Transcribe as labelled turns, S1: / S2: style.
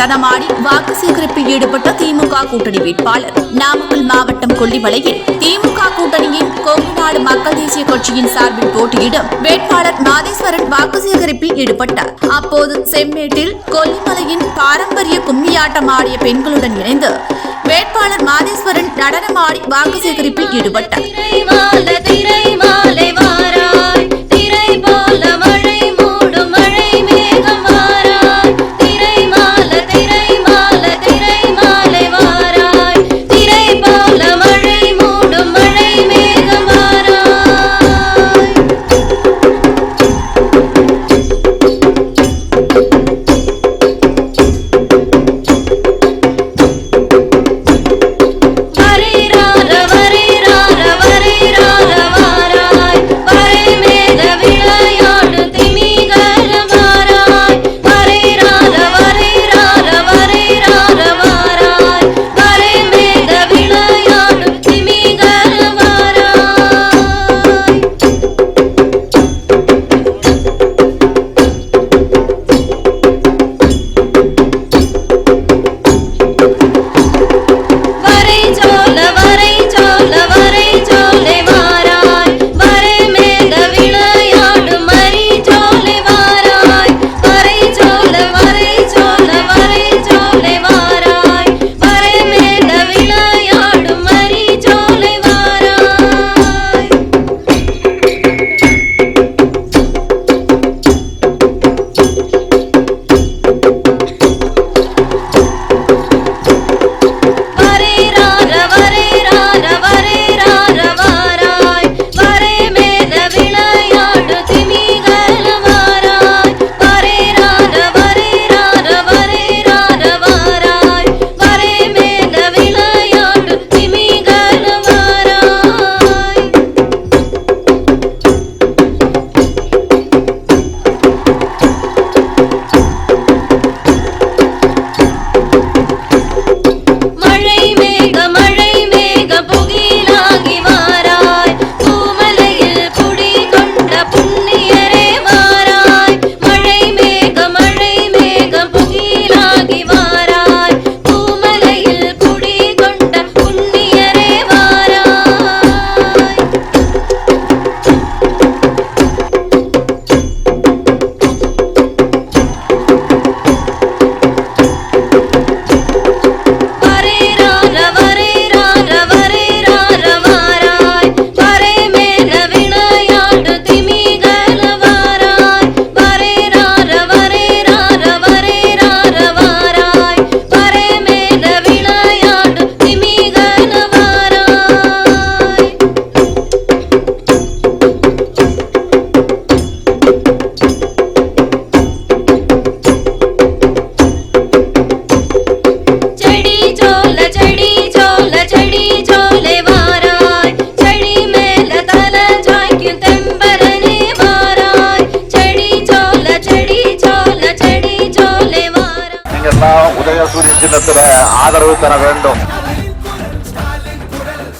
S1: நடனமாடி வாக்கு சேகரிப்பில் ஈடுபட்ட திமுக கூட்டணி வேட்பாளர். நாமக்கல் மாவட்டம் கொல்லிமலையில் திமுக கூட்டணியின் கொங்குநாடு மக்கள் தேசிய கட்சியின் சார்பில் போட்டியிடும் வேட்பாளர் மாதேஸ்வரன் வாக்கு சேகரிப்பில் ஈடுபட்டார். அப்போது செம்மேட்டில் கொல்லிமலையின் பாரம்பரிய கும்மியாட்டம் ஆடிய பெண்களுடன் இணைந்து வேட்பாளர் மாதேஸ்வரன் நடனமாடி வாக்கு சேகரிப்பில் ஈடுபட்டார்.
S2: உதயசூரியன் சின்னத்துல ஆதரவு தர வேண்டும்.